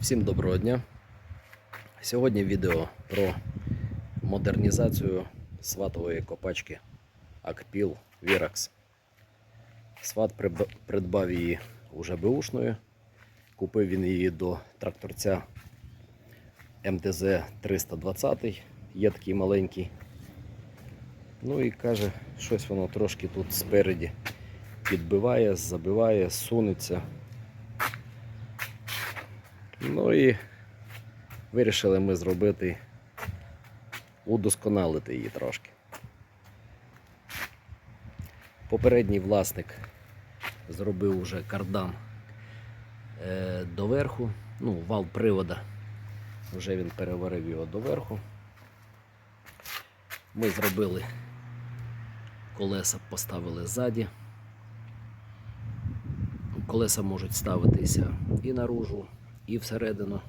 Всім доброго дня. Сьогодні відео про модернізацію сватової копачки Акпіл Virax. Сват придбав її уже беушною. Купив він її до тракторця МТЗ 320, є такий маленький. Ну і каже, щось воно трошки тут спереді підбиває, забиває, сунеться. Ну і вирішили ми зробити, удосконалити її трошки. Попередній власник зробив уже кардан е, доверху, ну, вал привода. Вже він переварив його доверху. Ми зробили колеса, поставили ззаді. Колеса можуть ставитися і наружу, і всередину.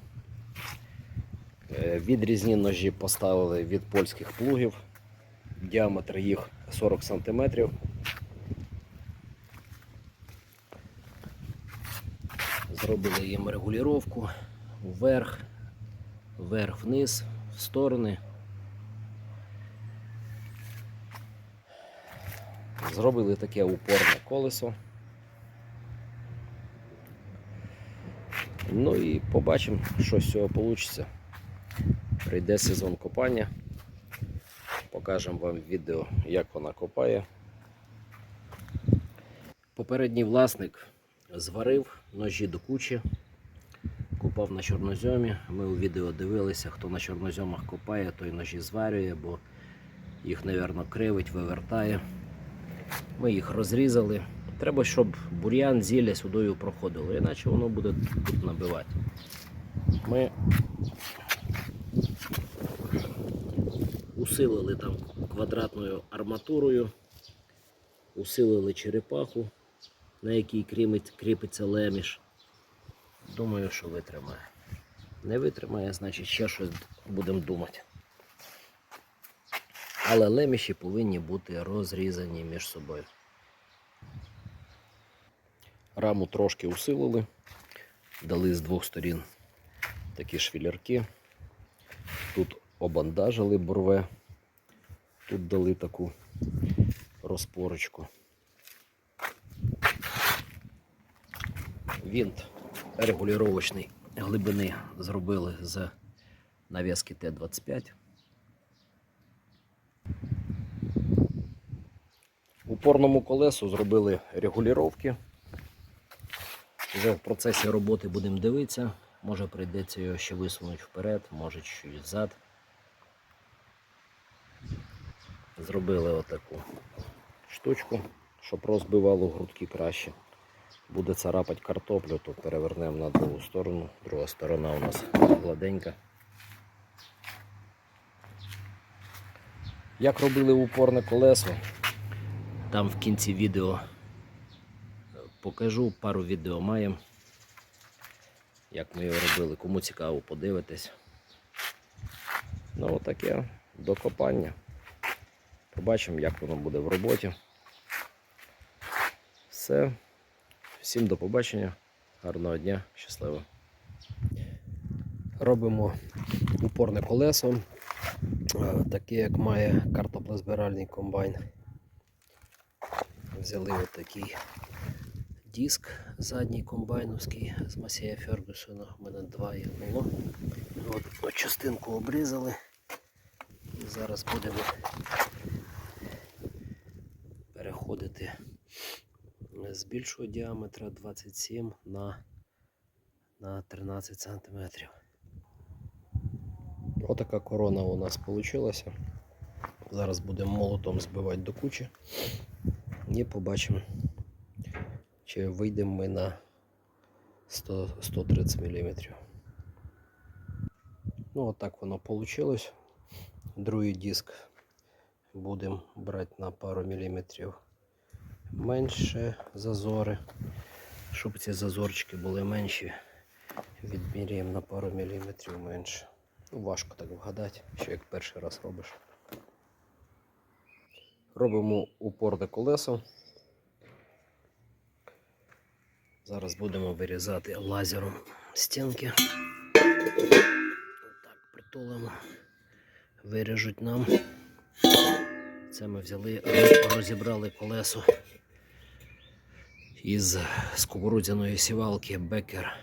Е, Відрізні ножі поставили від польських плугів. Діаметр їх 40 см. Зробили їм регулювання вверх, вверх-вниз, в сторони. Зробили таке упорне колесо. Ну і побачимо, що з цього вийде. Прийде сезон копання. Покажемо вам відео, як вона копає. Попередній власник зварив ножі до кучі, купав на чорнозьомі. Ми у відео дивилися, хто на чорнозьомах копає, той ножі зварює, бо їх, мабуть, кривить, вивертає. Ми їх розрізали. Треба, щоб бур'ян зілля сюди проходило, іначе воно буде тут набивати. Ми усилили там квадратною арматурою, усилили черепаху, на якій кріпиться леміш. Думаю, що витримає. Не витримає, значить ще щось будемо думати. Але леміші повинні бути розрізані між собою. Раму трошки усилили, дали з двох сторін такі швілярки. Тут обандажили борве, тут дали таку розпорочку. Вінт регулювачний глибини зробили з нав'язки Т-25. Упорному колесу зробили регулювання. Вже в процесі роботи будемо дивитися. Може прийдеться його ще висунути вперед, може чуть взад. Зробили отаку штучку, щоб розбивало грудки краще. Буде царапати картоплю, то перевернемо на другу сторону. Друга сторона у нас гладенька. Як робили упорне колесо, там в кінці відео покажу, пару відео маємо, як ми його робили. Кому цікаво, подивитись. Ну, отаке докопання. Побачимо, як воно буде в роботі. Все. Всім до побачення. Гарного дня, щасливо. Робимо упорне колесо, е, таке, як має картоплезбиральний комбайн. Взяли отакий диск задній комбайновський з Масія Фергюсона. У мене два їх було. От, от частинку обрізали. І зараз будемо переходити з більшого діаметра 27 на, на 13 см. Отака корона у нас вийшла. Зараз будемо молотом збивати до кучі і побачимо, чи вийдемо ми на 100, 130 мм. Ну, отак воно вийшло. Другий диск будемо брати на пару міліметрів менше зазори, щоб ці зазорчики були менші. Відміряємо на пару міліметрів менше. Ну, важко так вгадати, що як перший раз робиш. Робимо упор упорне колесо. Зараз будемо вирізати лазером стінки. Так, притулимо. Виріжуть нам. Це ми взяли, розібрали колесо із з сівалки Бекер